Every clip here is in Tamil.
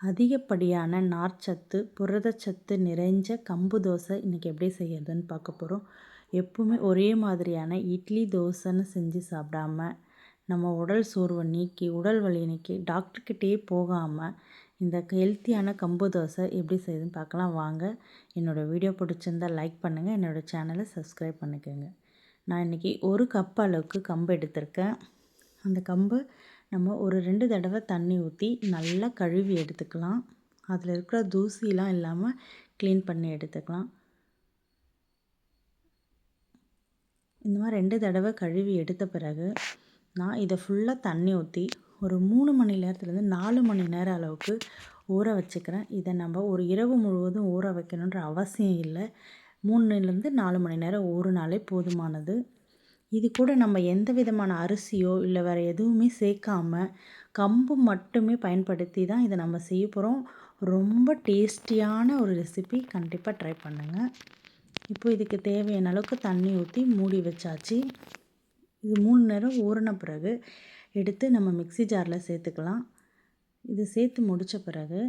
அதிகப்படியான நார்ச்சத்து புரதச்சத்து நிறைஞ்ச கம்பு தோசை இன்றைக்கி எப்படி செய்யறதுன்னு பார்க்க போகிறோம் எப்பவுமே ஒரே மாதிரியான இட்லி தோசைன்னு செஞ்சு சாப்பிடாம நம்ம உடல் சோர்வை நீக்கி உடல் வலி நீக்கி டாக்டர்கிட்டே போகாமல் இந்த ஹெல்த்தியான கம்பு தோசை எப்படி செய்யுதுன்னு பார்க்கலாம். வாங்க என்னோடய வீடியோ பிடிச்சிருந்தால் லைக் பண்ணுங்கள் என்னோடய சேனலை சப்ஸ்கிரைப் பண்ணிக்கோங்க. நான் இன்றைக்கி ஒரு கப் அளவுக்கு கம்பு எடுத்திருக்கேன். அந்த கம்பு நம்ம ஒரு ரெண்டு தடவை தண்ணி ஊற்றி நல்லா கழுவி எடுத்துக்கலாம். அதில் இருக்கிற தூசிலாம் இல்லாமல் க்ளீன் பண்ணி எடுத்துக்கலாம். இந்த மாதிரி ரெண்டு தடவை கழுவி எடுத்த பிறகு நான் இதை ஃபுல்லாக தண்ணி ஊற்றி ஒரு மூணு மணி நேரத்துலேருந்து நாலு மணி நேரம் அளவுக்கு ஊற வச்சுக்கிறேன். இதை நம்ம ஒரு இரவு முழுவதும் ஊற வைக்கணுன்ற அவசியம் இல்லை. மூணுலேருந்து நாலு மணி நேரம் ஊறினாலே போதுமானது. இது கூட நம்ம எந்த விதமான அரிசியோ இல்லை வேறு எதுவுமே சேர்க்காம கம்பு மட்டுமே பயன்படுத்தி தான் இதை நம்ம செய்ய போகிறோம் ரொம்ப டேஸ்டியான ஒரு ரெசிபி கண்டிப்பாக ட்ரை பண்ணுங்கள் இப்போ இதுக்கு தேவையான அளவுக்கு தண்ணி ஊற்றி மூடி வச்சாச்சு. இது மூணு நேரம் ஊறின பிறகு எடுத்து நம்ம மிக்சி ஜாரில் சேர்த்துக்கலாம். இது சேர்த்து முடித்த பிறகு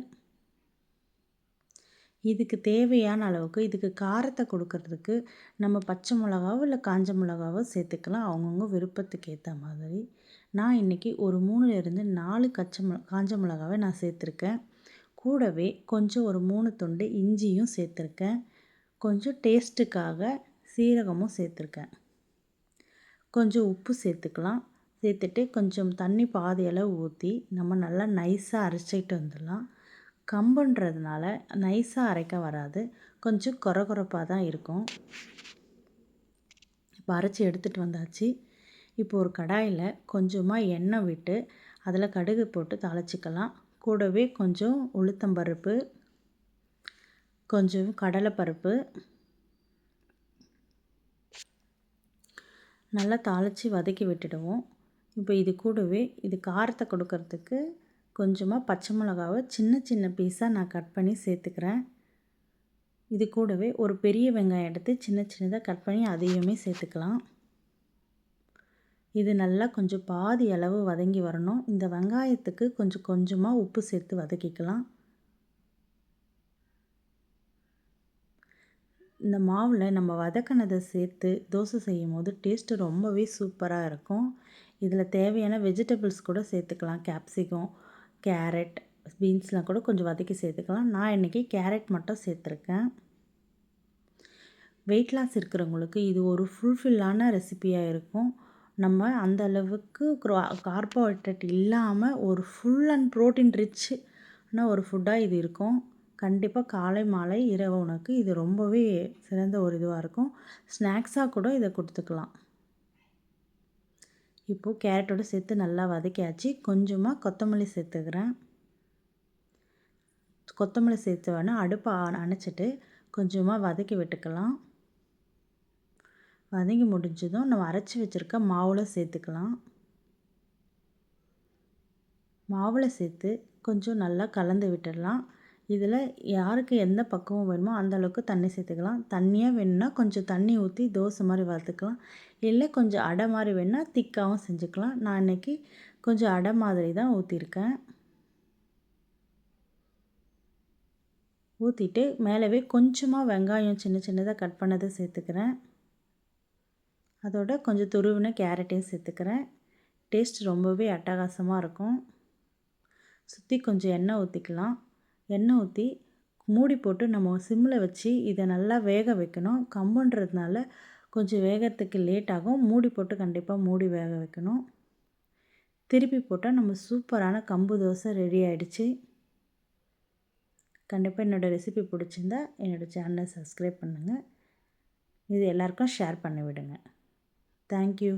இதுக்கு தேவையான அளவுக்கு இதுக்கு காரத்தை கொடுக்கறதுக்கு நம்ம பச்சை மிளகாவோ இல்லை காஞ்ச மிளகாவோ சேர்த்துக்கலாம். அவங்கவுங்க விருப்பத்துக்கு ஏற்ற மாதிரி. நான் இன்றைக்கி ஒரு மூணுலேருந்து நாலு கச்ச மிள காஞ்ச மிளகாவை நான் சேர்த்துருக்கேன். கூடவே கொஞ்சம் ஒரு மூணு துண்டு இஞ்சியும் சேர்த்துருக்கேன். கொஞ்சம் டேஸ்ட்டுக்காக சீரகமும் சேர்த்துருக்கேன். கொஞ்சம் உப்பு சேர்த்துக்கலாம். சேர்த்துட்டு கொஞ்சம் தண்ணி பாதி அளவு ஊற்றி நம்ம நல்லா நைஸாக அரைச்சிட்டு வந்துடலாம். கம்புன்றதுனால நைஸாக அரைக்க வராது. கொஞ்சம் கொர கொரப்பாக தான் இருக்கும். இப்போ அரைச்சி எடுத்துகிட்டு வந்தாச்சு. இப்போ ஒரு கடாயில் கொஞ்சமாக எண்ணெய் விட்டு அதில் கடுகு போட்டு தாளிச்சிக்கலாம். கூடவே கொஞ்சம் உளுத்தம்பருப்பு கொஞ்சம் கடலைப்பருப்பு நல்லா தாளித்து வதக்கி விட்டுடுவோம். இப்போ இது கூடவே இது காரத்தை கொடுக்கறதுக்கு கொஞ்சமாக பச்சை மிளகாவை சின்ன சின்ன பீஸாக நான் கட் பண்ணி சேர்த்துக்கிறேன். இது கூடவே ஒரு பெரிய வெங்காயம் எடுத்து சின்ன சின்னதாக கட் பண்ணி அதையுமே சேர்த்துக்கலாம். இது நல்லா கொஞ்சம் பாதி அளவு வதங்கி வரணும். இந்த வெங்காயத்துக்கு கொஞ்சம் கொஞ்சமாக உப்பு சேர்த்து வதக்கிக்கலாம். இந்த மாவில் நம்ம வதக்கினதை சேர்த்து தோசை செய்யும் போது டேஸ்ட்டு ரொம்பவே சூப்பராக இருக்கும். இதில் தேவையான வெஜிடபிள்ஸ் கூட சேர்த்துக்கலாம். கேப்சிகம் கேரட் பீன்ஸ்லாம் கூட கொஞ்சம் வதக்கி சேர்த்துக்கலாம். நான் இன்றைக்கி கேரட் மட்டும் சேர்த்துருக்கேன். வெயிட் லாஸ் இருக்கிறவங்களுக்கு இது ஒரு ஃபுல்ஃபில்லான ரெசிப்பியாக இருக்கும். நம்ம அந்த அளவுக்கு கார்போஹைட்ரேட் இல்லாமல் ஒரு ஃபுல் அண்ட் ப்ரோட்டீன் ரிச்னா ஒரு ஃபுட்டாக இது இருக்கும். கண்டிப்பாக காலை மாலை இரவு உனக்கு இது ரொம்பவே சிறந்த ஒரு இதுவாக இருக்கும். ஸ்நாக்ஸாக கூட இதை கொடுத்துக்கலாம். இப்போது கேரட்டோடு சேர்த்து நல்லா வதக்கியாச்சு. கொஞ்சமாக கொத்தமல்லி சேர்த்துக்கிறேன். கொத்தமல்லி சேர்த்து வேணால் அடுப்பை அணைச்சிட்டு கொஞ்சமாக வதக்கி விட்டுக்கலாம். வதங்கி முடிஞ்சதும் நம்ம அரைச்சி வச்சுருக்க மாவில் சேர்த்துக்கலாம். மாவில் சேர்த்து கொஞ்சம் நல்லா கலந்து விட்டுடலாம். இதில் யாருக்கு எந்த பக்குவம் வேணுமோ அந்தளவுக்கு தண்ணி சேர்த்துக்கலாம். தண்ணியாக வேணும்னா கொஞ்சம் தண்ணி ஊற்றி தோசை மாதிரி வறுத்துக்கலாம். இல்லை கொஞ்சம் அடை மாதிரி வேணுன்னா திக்காகவும் செஞ்சுக்கலாம். நான் இன்றைக்கி கொஞ்சம் அடை மாதிரி தான் ஊற்றிருக்கேன் ஊற்றிட்டு மேலவே கொஞ்சமாக வெங்காயம் சின்ன சின்னதாக கட் பண்ணதை சேர்த்துக்கிறேன். அதோட கொஞ்சம் துருவின கேரட்டையும் சேர்த்துக்கிறேன். டேஸ்ட் ரொம்பவே அட்டகாசமாக இருக்கும். சுற்றி கொஞ்சம் எண்ணெய் ஊற்றிக்கலாம் எண்ணெய் ஊற்றி மூடி போட்டு நம்ம சிம்மில் வச்சு இதை நல்லா வேக வைக்கணும். கம்புன்றதுனால கொஞ்சம் வேகிறதுக்கு லேட் ஆகும். மூடி போட்டு கண்டிப்பாக மூடி வேக வைக்கணும். திருப்பி போட்டால் நம்ம சூப்பரான கம்பு தோசை ரெடி ஆகிடுச்சு கண்டிப்பாக என்னோடய ரெசிபி பிடிச்சிருந்தா என்னோடய சேனலை சப்ஸ்கிரைப் பண்ணுங்கள் இது எல்லாருக்கும் ஷேர் பண்ணி விடுங்க தேங்க்யூ